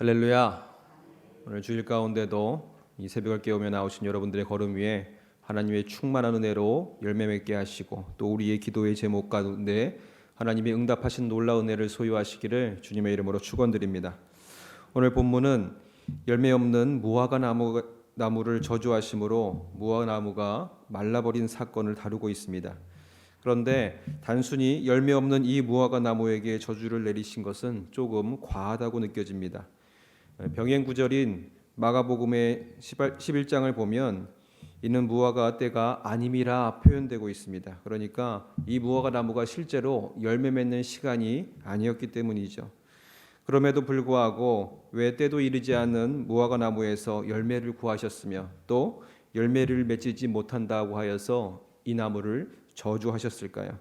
할렐루야. 오늘 주일 가운데도 이 새벽을 깨우며 나오신 여러분들의 걸음 위에 하나님의 충만한 은혜로 열매 맺게 하시고 또 우리의 기도의 제목 가운데 하나님이 응답하신 놀라운 은혜를 소유하시기를 주님의 이름으로 축원드립니다. 오늘 본문은 열매 없는 무화과 나무 나무를 저주하심으로 무화과 나무가 말라버린 사건을 다루고 있습니다. 그런데 단순히 열매 없는 이 무화과 나무에게 저주를 내리신 것은 조금 과하다고 느껴집니다. 병행 구절인 마가복음의 11장을 보면 이는 무화과 때가 아님이라 표현되고 있습니다. 그러니까 이 무화과 나무가 실제로 열매 맺는 시간이 아니었기 때문이죠. 그럼에도 불구하고 왜 때도 이르지 않은 무화과 나무에서 열매를 구하셨으며 또 열매를 맺지 못한다고 하여서 이 나무를 저주하셨을까요?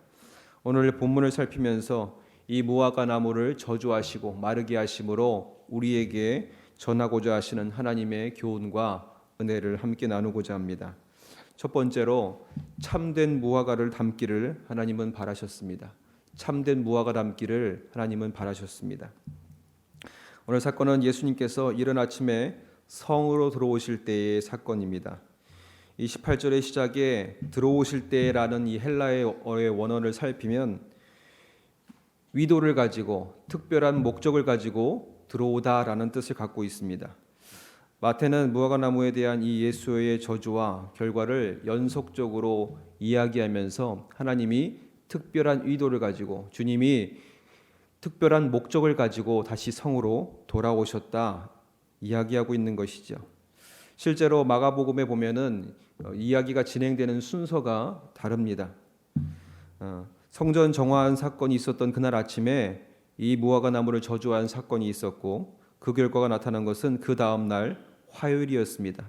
오늘 본문을 살피면서 이 무화과 나무를 저주하시고 마르게 하심으로 우리에게 전하고자 하시는 하나님의 교훈과 은혜를 함께 나누고자 합니다. 첫 번째로 참된 무화과를 담기를 하나님은 바라셨습니다. 참된 무화과 담기를 하나님은 바라셨습니다. 오늘 사건은 예수님께서 이른 아침에 성으로 들어오실 때의 사건입니다. 이 18절의 시작에 들어오실 때라는 이 헬라어의 원어를 살피면 위도를 가지고 특별한 목적을 가지고 들어오다라는 뜻을 갖고 있습니다. 마태는 무화과 나무에 대한 이 예수의 저주와 결과를 연속적으로 이야기하면서 하나님이 특별한 의도를 가지고 주님이 특별한 목적을 가지고 다시 성으로 돌아오셨다 이야기하고 있는 것이죠. 실제로 마가복음에 보면은 어, 이야기가 진행되는 순서가 다릅니다. 어, 성전 정화한 사건이 있었던 그날 아침에 이 무화과 나무를 저주한 사건이 있었고 그 결과가 나타난 것은 그 다음 날 화요일이었습니다.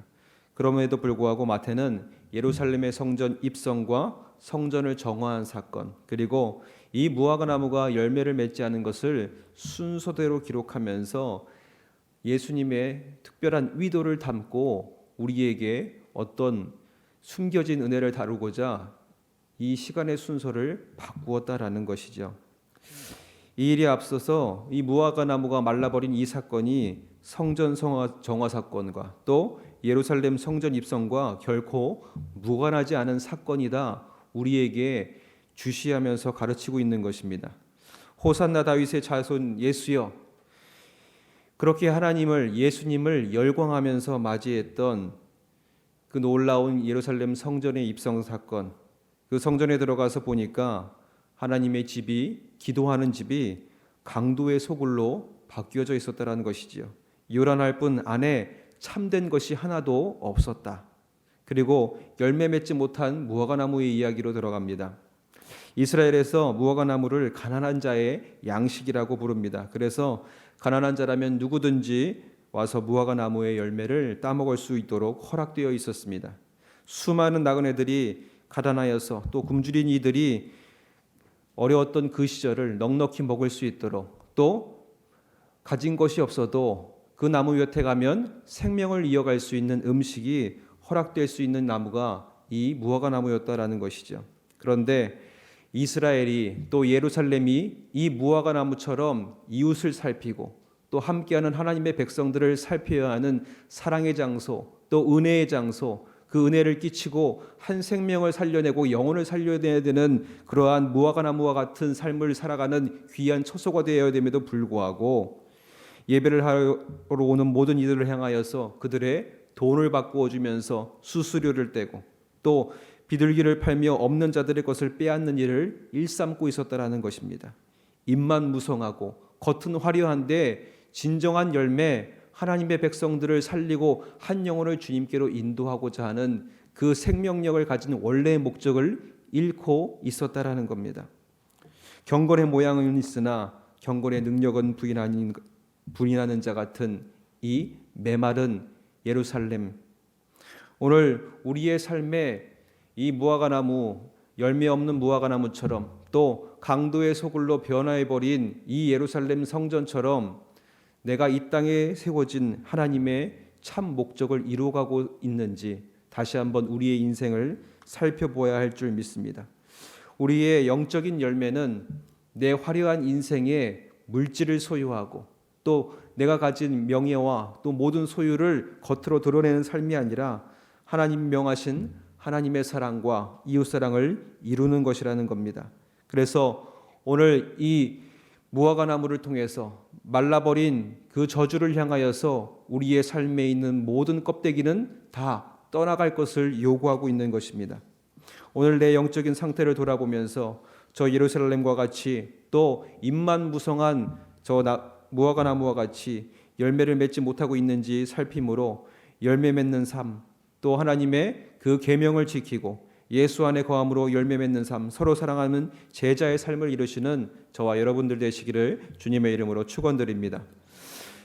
그럼에도 불구하고 마태는 예루살렘의 성전 입성과 성전을 정화한 사건 그리고 이 무화과 나무가 열매를 맺지 않은 것을 순서대로 기록하면서 예수님의 특별한 위도를 담고 우리에게 어떤 숨겨진 은혜를 다루고자 이 시간의 순서를 바꾸었다라는 것이죠. 이 일이 앞서서 이 무화과 나무가 말라버린 이 사건이 성전 정화 사건과 또 예루살렘 성전 입성과 결코 무관하지 않은 사건이다 우리에게 주시하면서 가르치고 있는 것입니다. 호산나 다윗의 자손 예수여 그렇게 하나님을 예수님을 열광하면서 맞이했던 그 놀라운 예루살렘 성전의 입성 사건 그 성전에 들어가서 보니까 하나님의 집이 기도하는 집이 강도의 소굴로 바뀌어져 있었다라는 것이지요. 요란할 뿐 안에 참된 것이 하나도 없었다. 그리고 열매 맺지 못한 무화과 나무의 이야기로 들어갑니다. 이스라엘에서 무화과 나무를 가난한 자의 양식이라고 부릅니다. 그래서 가난한 자라면 누구든지 와서 무화과 나무의 열매를 따먹을 수 있도록 허락되어 있었습니다. 수많은 나그네들이 가난하여서 또 굶주린 이들이 어려웠던 그 시절을 넉넉히 먹을 수 있도록 또 가진 것이 없어도 그 나무 곁에 가면 생명을 이어갈 수 있는 음식이 허락될 수 있는 나무가 이 무화과 나무였다라는 것이죠. 그런데 이스라엘이 또 예루살렘이 이 무화과 나무처럼 이웃을 살피고 또 함께하는 하나님의 백성들을 살펴야 하는 사랑의 장소, 또 은혜의 장소, 그 은혜를 끼치고 한 생명을 살려내고 영혼을 살려야 되는 그러한 무화과 나무와 같은 삶을 살아가는 귀한 처소가 되어야 됨에도 불구하고 예배를 하러 오는 모든 이들을 향하여서 그들의 돈을 바꾸어 주면서 수수료를 떼고 또 비둘기를 팔며 없는 자들의 것을 빼앗는 일을 일삼고 있었다라는 것입니다. 입만 무성하고 겉은 화려한데 진정한 열매 하나님의 백성들을 살리고 한 영혼을 주님께로 인도하고자 하는 그 생명력을 가진 원래의 목적을 잃고 있었다라는 겁니다. 경건의 모양은 있으나 경건의 능력은 부인하는, 부인하는 자 같은 이 메마른 예루살렘. 오늘 우리의 삶에 이 무화과 나무 열매 없는 무화과 나무처럼 또 강도의 소굴로 변화해 버린 이 예루살렘 성전처럼 내가 이 땅에 세워진 하나님의 참 목적을 이루어가고 있는지 다시 한번 우리의 인생을 살펴보아야 할 줄 믿습니다. 우리의 영적인 열매는 내 화려한 인생에 물질을 소유하고 또 내가 가진 명예와 또 모든 소유를 겉으로 드러내는 삶이 아니라 하나님 명하신 하나님의 사랑과 이웃 사랑을 이루는 것이라는 겁니다. 그래서 오늘 이 무화과 나무를 통해서 말라버린 그 저주를 향하여서 우리의 삶에 있는 모든 껍데기는 다 떠나갈 것을 요구하고 있는 것입니다. 오늘 내 영적인 상태를 돌아보면서 저 예루살렘과 같이 또 입만 무성한 저 나, 무화과 나무와 같이 열매를 맺지 못하고 있는지 살핌으로 열매 맺는 삶, 또 하나님의 그 계명을 지키고 예수 안에 거함으로 열매 맺는 삶, 서로 사랑하는 제자의 삶을 이루시는 저와 여러분들 되시기를 주님의 이름으로 축원드립니다.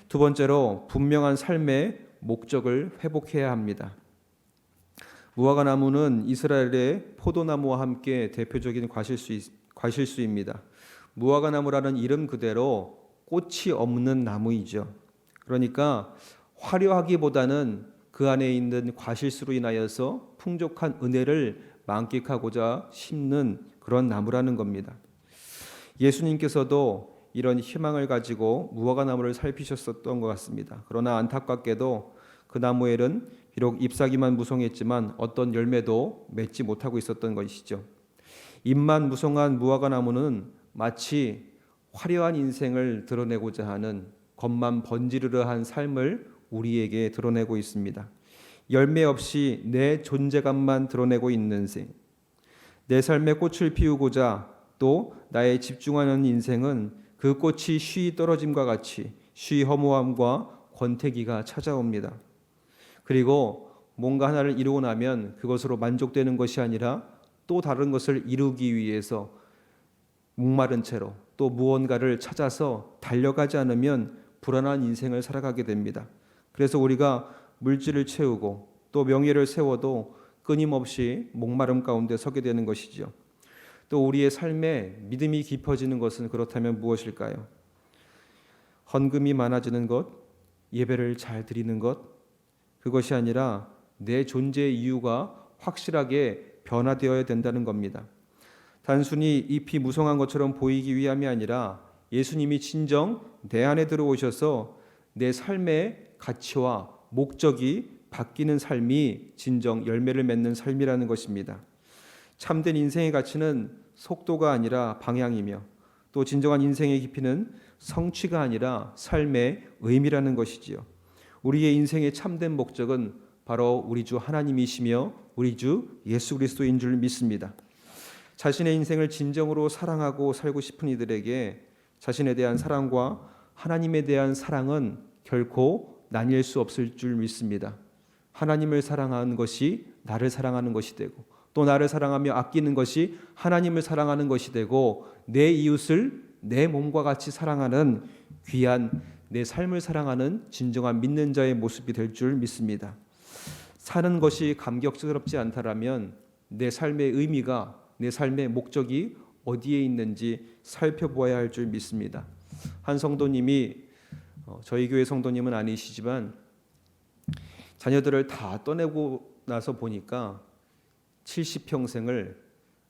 두 번째로 분명한 삶의 목적을 회복해야 합니다. 무화과 나무는 이스라엘의 포도나무와 함께 대표적인 과실수 과실수입니다. 무화과 나무라는 이름 그대로 꽃이 없는 나무이죠. 그러니까 화려하기보다는 그 안에 있는 과실수로 인하여서 풍족한 은혜를 만끽하고자 심는 그런 나무라는 겁니다. 예수님께서도 이런 희망을 가지고 무화과 나무를 살피셨었던 것 같습니다. 그러나 안타깝게도 그 나무에는 비록 잎사귀만 무성했지만 어떤 열매도 맺지 못하고 있었던 것이죠. 잎만 무성한 무화과 나무는 마치 화려한 인생을 드러내고자 하는 겉만 번지르르한 삶을 우리에게 드러내고 있습니다. 열매 없이 내 존재감만 드러내고 있는 생. 내 삶의 꽃을 피우고자 또 나의 집중하는 인생은 그 꽃이 쉬 떨어짐과 같이 쉬 허무함과 권태기가 찾아옵니다. 그리고 뭔가 하나를 이루고 나면 그것으로 만족되는 것이 아니라 또 다른 것을 이루기 위해서 목마른 채로 또 무언가를 찾아서 달려가지 않으면 불안한 인생을 살아가게 됩니다. 그래서 우리가 물질을 채우고 또 명예를 세워도 끊임없이 목마름 가운데 서게 되는 것이죠. 또 우리의 삶에 믿음이 깊어지는 것은 그렇다면 무엇일까요? 헌금이 많아지는 것, 예배를 잘 드리는 것, 그것이 아니라 내 존재의 이유가 확실하게 변화되어야 된다는 겁니다. 단순히 잎이 무성한 것처럼 보이기 위함이 아니라 예수님이 진정 내 안에 들어오셔서 내 삶의 가치와 목적이 바뀌는 삶이 진정 열매를 맺는 삶이라는 것입니다. 참된 인생의 가치는 속도가 아니라 방향이며 또 진정한 인생의 깊이는 성취가 아니라 삶의 의미라는 것이지요. 우리의 인생의 참된 목적은 바로 우리 주 하나님이시며 우리 주 예수 그리스도인 줄 믿습니다. 자신의 인생을 진정으로 사랑하고 살고 싶은 이들에게 자신에 대한 사랑과 하나님에 대한 사랑은 결코 나뉠 수 없을 줄 믿습니다. 하나님을 사랑하는 것이 나를 사랑하는 것이 되고 또 나를 사랑하며 아끼는 것이 하나님을 사랑하는 것이 되고 내 이웃을 내 몸과 같이 사랑하는 귀한 내 삶을 사랑하는 진정한 믿는 자의 모습이 될 줄 믿습니다. 사는 것이 감격스럽지 않다라면 내 삶의 의미가 내 삶의 목적이 어디에 있는지 살펴보아야 할 줄 믿습니다. 한 성도님이 어, 저희 교회 성도님은 아니시지만 자녀들을 다 떠내고 나서 보니까 70평생을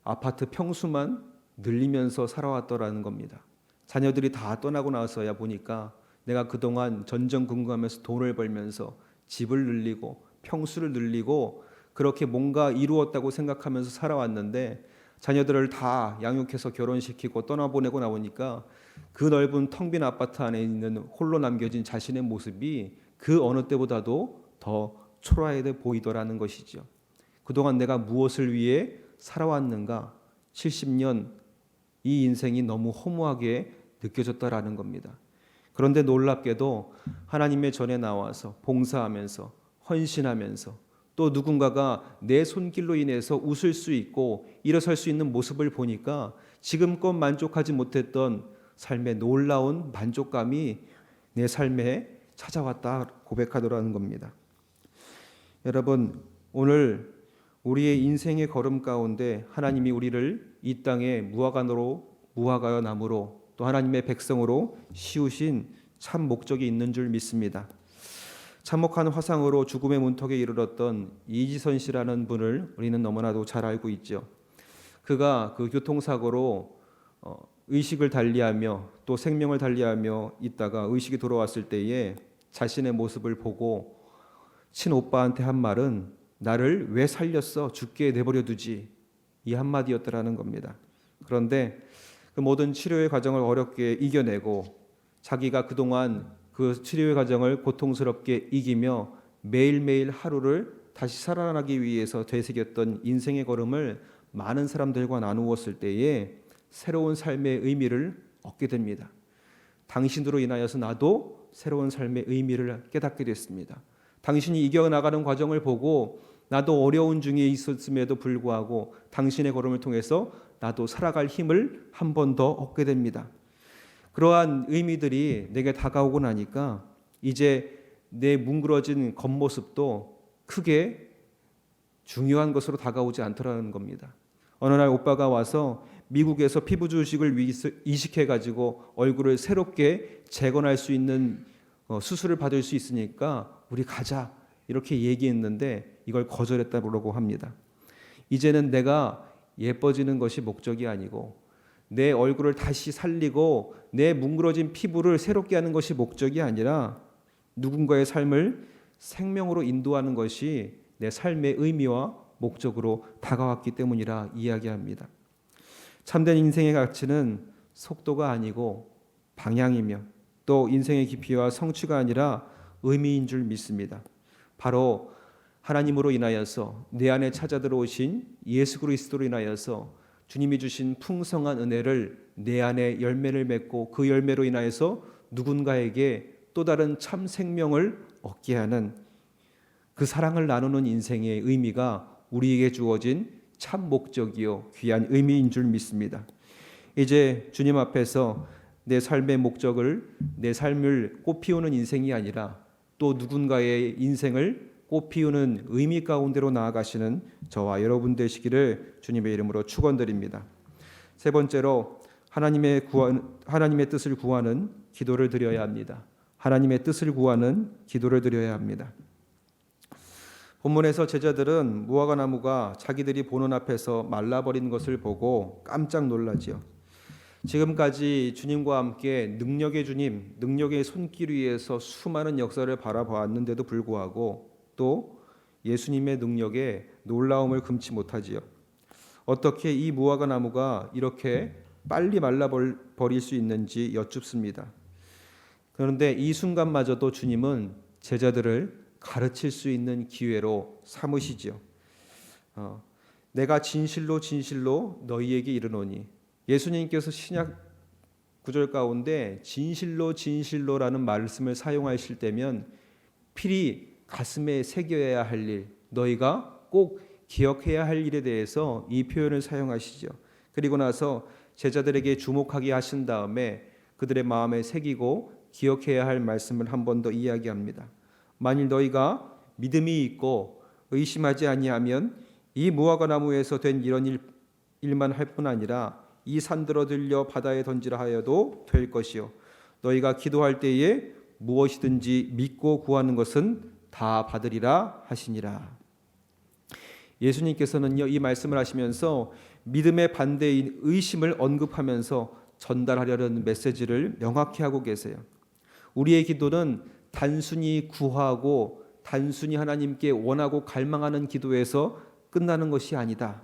아파트 평수만 늘리면서 살아왔더라는 겁니다. 자녀들이 다 떠나고 나서야 보니까 내가 그동안 전전긍긍하면서 돈을 벌면서 집을 늘리고 평수를 늘리고 그렇게 뭔가 이루었다고 생각하면서 살아왔는데 자녀들을 다 양육해서 결혼시키고 떠나보내고 나오니까 그 넓은 텅 빈 아파트 안에 있는 홀로 남겨진 자신의 모습이 그 어느 때보다도 더 초라하게 보이더라는 것이죠. 그동안 내가 무엇을 위해 살아왔는가? 70년 이 인생이 너무 허무하게 느껴졌다라는 겁니다. 그런데 놀랍게도 하나님의 전에 나와서 봉사하면서 헌신하면서 또 누군가가 내 손길로 인해서 웃을 수 있고 일어설 수 있는 모습을 보니까 지금껏 만족하지 못했던 삶의 놀라운 만족감이 내 삶에 찾아왔다 고백하더라는 겁니다. 여러분, 오늘 우리의 인생의 걸음 가운데 하나님이 우리를 이 땅에 무화과로 무화과 나무로 또 하나님의 백성으로 씌우신 참 목적이 있는 줄 믿습니다. 참혹한 화상으로 죽음의 문턱에 이르렀던 이지선 씨라는 분을 우리는 너무나도 잘 알고 있죠. 그가 그 교통사고로 어, 의식을 달리하며 또 생명을 달리하며 있다가 의식이 돌아왔을 때에 자신의 모습을 보고 친오빠한테 한 말은 나를 왜 살렸어 죽게 내버려 두지 이 한마디였더라는 겁니다. 그런데 그 모든 치료의 과정을 어렵게 이겨내고 자기가 그동안 그 치료의 과정을 고통스럽게 이기며 매일매일 하루를 다시 살아나기 위해서 되새겼던 인생의 걸음을 많은 사람들과 나누었을 때에 새로운 삶의 의미를 얻게 됩니다. 당신으로 인하여서 나도 새로운 삶의 의미를 깨닫게 됐습니다. 당신이 이겨나가는 과정을 보고 나도 어려운 중에 있었음에도 불구하고 당신의 걸음을 통해서 나도 살아갈 힘을 한 번 더 얻게 됩니다. 그러한 의미들이 내게 다가오고 나니까 이제 내 뭉그러진 겉모습도 크게 중요한 것으로 다가오지 않더라는 겁니다. 어느 날 오빠가 와서 미국에서 피부 주식을 이식해 가지고 얼굴을 새롭게 재건할 수 있는 어, 수술을 받을 수 있으니까 우리 가자 이렇게 얘기했는데 이걸 거절했다고 합니다. 이제는 내가 예뻐지는 것이 목적이 아니고 내 얼굴을 다시 살리고 내 뭉그러진 피부를 새롭게 하는 것이 목적이 아니라 누군가의 삶을 생명으로 인도하는 것이 내 삶의 의미와 목적으로 다가왔기 때문이라 이야기합니다. 참된 인생의 가치는 속도가 아니고 방향이며 또 인생의 깊이와 성취가 아니라 의미인 줄 믿습니다. 바로 하나님으로 인하여서 내 안에 찾아 들어오신 예수 그리스도로 인하여서 주님이 주신 풍성한 은혜를 내 안에 열매를 맺고 그 열매로 인하여서 누군가에게 또 다른 참 생명을 얻게 하는 그 사랑을 나누는 인생의 의미가 우리에게 주어진 참 목적이요 귀한 의미인 줄 믿습니다. 이제 주님 앞에서 내 삶의 목적을 내 삶을 꽃피우는 인생이 아니라 또 누군가의 인생을 꽃 피우는 의미 가운데로 나아가시는 저와 여러분 되시기를 주님의 이름으로 축원드립니다. 세 번째로 하나님의 구원 하나님의 뜻을 구하는 기도를 드려야 합니다. 하나님의 뜻을 구하는 기도를 드려야 합니다. 본문에서 제자들은 무화과 나무가 자기들이 보는 앞에서 말라버린 것을 보고 깜짝 놀라지요. 지금까지 주님과 함께 능력의 주님, 능력의 손길 위에서 수많은 역사를 바라보았는데도 불구하고 또 예수님의 능력에 놀라움을 금치 못하지요. 어떻게 이 무화과 나무가 이렇게 빨리 말라 버릴 수 있는지 여쭙습니다. 그런데 이 순간마저도 주님은 제자들을 가르칠 수 있는 기회로 삼으시지요. 어, 내가 진실로 진실로 너희에게 이르노니 예수님께서 신약 구절 가운데 진실로 진실로라는 말씀을 사용하실 때면 필히 가슴에 새겨야 할 일, 너희가 꼭 기억해야 할 일에 대해서 이 표현을 사용하시죠. 그리고 나서 제자들에게 주목하게 하신 다음에 그들의 마음에 새기고 기억해야 할 말씀을 한 번 더 이야기합니다. 만일 너희가 믿음이 있고 의심하지 아니하면 이 무화과 나무에서 된 이런 일, 일만 할 뿐 아니라 이 산들어 들려 바다에 던지라 하여도 될 것이요 너희가 기도할 때에 무엇이든지 믿고 구하는 것은 다 받으리라 하시니라. 예수님께서는요 이 말씀을 하시면서 믿음의 반대인 의심을 언급하면서 전달하려는 메시지를 명확히 하고 계세요. 우리의 기도는 단순히 구하고 단순히 하나님께 원하고 갈망하는 기도에서 끝나는 것이 아니다.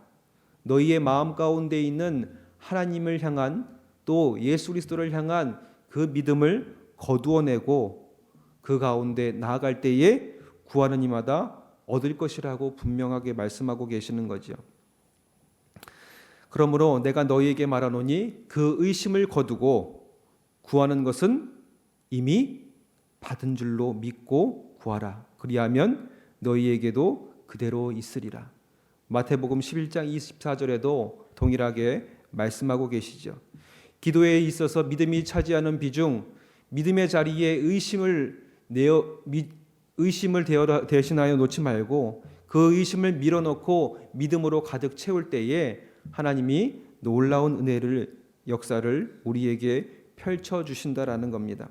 너희의 마음 가운데 있는 하나님을 향한 또 예수 그리스도를 향한 그 믿음을 거두어내고 그 가운데 나아갈 때에 구하는 이마다 얻을 것이라고 분명하게 말씀하고 계시는 거죠. 그러므로 내가 너희에게 말하노니 그 의심을 거두고 구하는 것은 이미 받은 줄로 믿고 구하라. 그리하면 너희에게도 그대로 있으리라. 마태복음 11장 24절에도 동일하게 말씀하고 계시죠. 기도에 있어서 믿음이 차지하는 비중, 믿음의 자리에 의심을 내어 의심을 대신하여 놓지 말고 그 의심을 밀어넣고 믿음으로 가득 채울 때에 하나님이 놀라운 은혜를 역사를 우리에게 펼쳐 주신다라는 겁니다.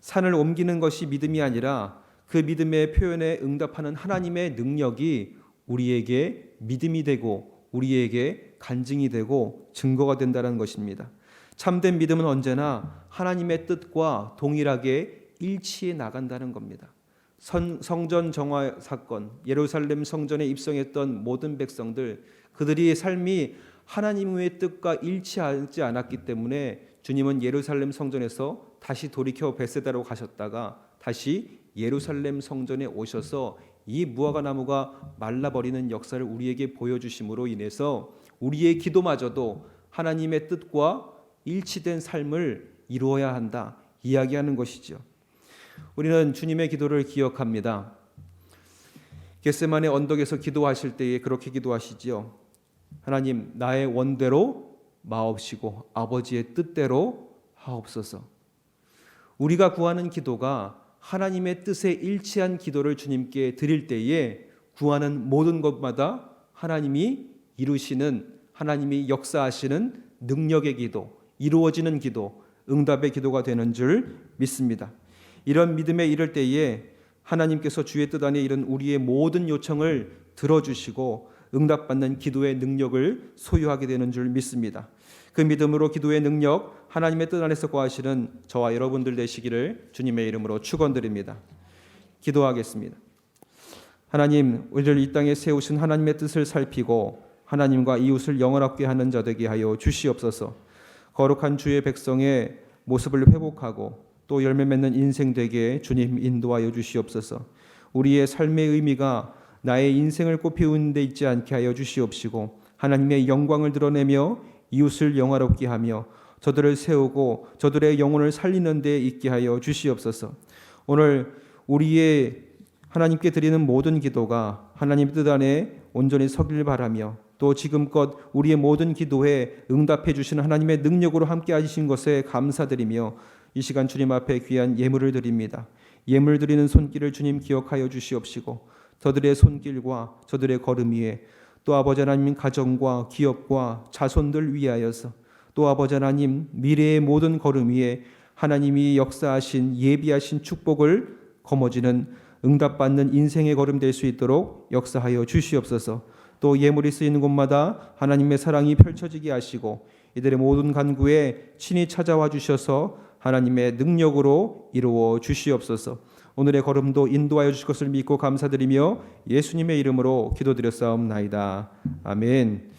산을 옮기는 것이 믿음이 아니라 그 믿음의 표현에 응답하는 하나님의 능력이 우리에게 믿음이 되고 우리에게 간증이 되고 증거가 된다는 것입니다. 참된 믿음은 언제나 하나님의 뜻과 동일하게 일치해 나간다는 겁니다. 선, 성전 정화 사건, 예루살렘 성전에 입성했던 모든 백성들 그들이 삶이 하나님의 뜻과 일치하지 않았기 때문에 주님은 예루살렘 성전에서 다시 돌이켜 베세다로 가셨다가 다시 예루살렘 성전에 오셔서 이 무화과 나무가 말라버리는 역사를 우리에게 보여주심으로 인해서 우리의 기도마저도 하나님의 뜻과 일치된 삶을 이루어야 한다 이야기하는 것이죠. 우리는 주님의 기도를 기억합니다. 겟세만의 언덕에서 기도하실 때에 그렇게 기도하시지요. 하나님 나의 원대로 마옵시고 아버지의 뜻대로 하옵소서. 우리가 구하는 기도가 하나님의 뜻에 일치한 기도를 주님께 드릴 때에 구하는 모든 것마다 하나님이 이루시는 하나님이 역사하시는 능력의 기도, 이루어지는 기도, 응답의 기도가 되는 줄 믿습니다. 이런 믿음에 이를 때에 하나님께서 주의 뜻 안에 이른 우리의 모든 요청을 들어주시고 응답받는 기도의 능력을 소유하게 되는 줄 믿습니다. 그 믿음으로 기도의 능력 하나님의 뜻 안에서 구하시는 저와 여러분들 되시기를 주님의 이름으로 축원드립니다. 기도하겠습니다. 하나님, 우리를 이 땅에 세우신 하나님의 뜻을 살피고 하나님과 이웃을 영원하게 하는 자 되게 하여 주시옵소서. 거룩한 주의 백성의 모습을 회복하고 또 열매 맺는 인생 되게 주님 인도하여 주시옵소서. 우리의 삶의 의미가 나의 인생을 꽃피우는 데 있지 않게 하여 주시옵시고 하나님의 영광을 드러내며 이웃을 영화롭게 하며 저들을 세우고 저들의 영혼을 살리는 데 있게 하여 주시옵소서. 오늘 우리의 하나님께 드리는 모든 기도가 하나님 뜻 안에 온전히 서길 바라며 또 지금껏 우리의 모든 기도에 응답해 주시는 하나님의 능력으로 함께 하신 것에 감사드리며 이 시간 주님 앞에 귀한 예물을 드립니다. 예물 드리는 손길을 주님 기억하여 주시옵시고 저들의 손길과 저들의 걸음 위에 또 아버지 하나님 가정과 기업과 자손들 위하여서 또 아버지 하나님 미래의 모든 걸음 위에 하나님이 역사하신 예비하신 축복을 거머쥐는 응답받는 인생의 걸음 될 수 있도록 역사하여 주시옵소서. 또 예물이 쓰이는 곳마다 하나님의 사랑이 펼쳐지게 하시고 이들의 모든 간구에 친히 찾아와 주셔서 하나님의 능력으로 이루어 주시옵소서. 오늘의 걸음도 인도하여 주실 것을 믿고 감사드리며 예수님의 이름으로 기도드렸사옵나이다. 아멘.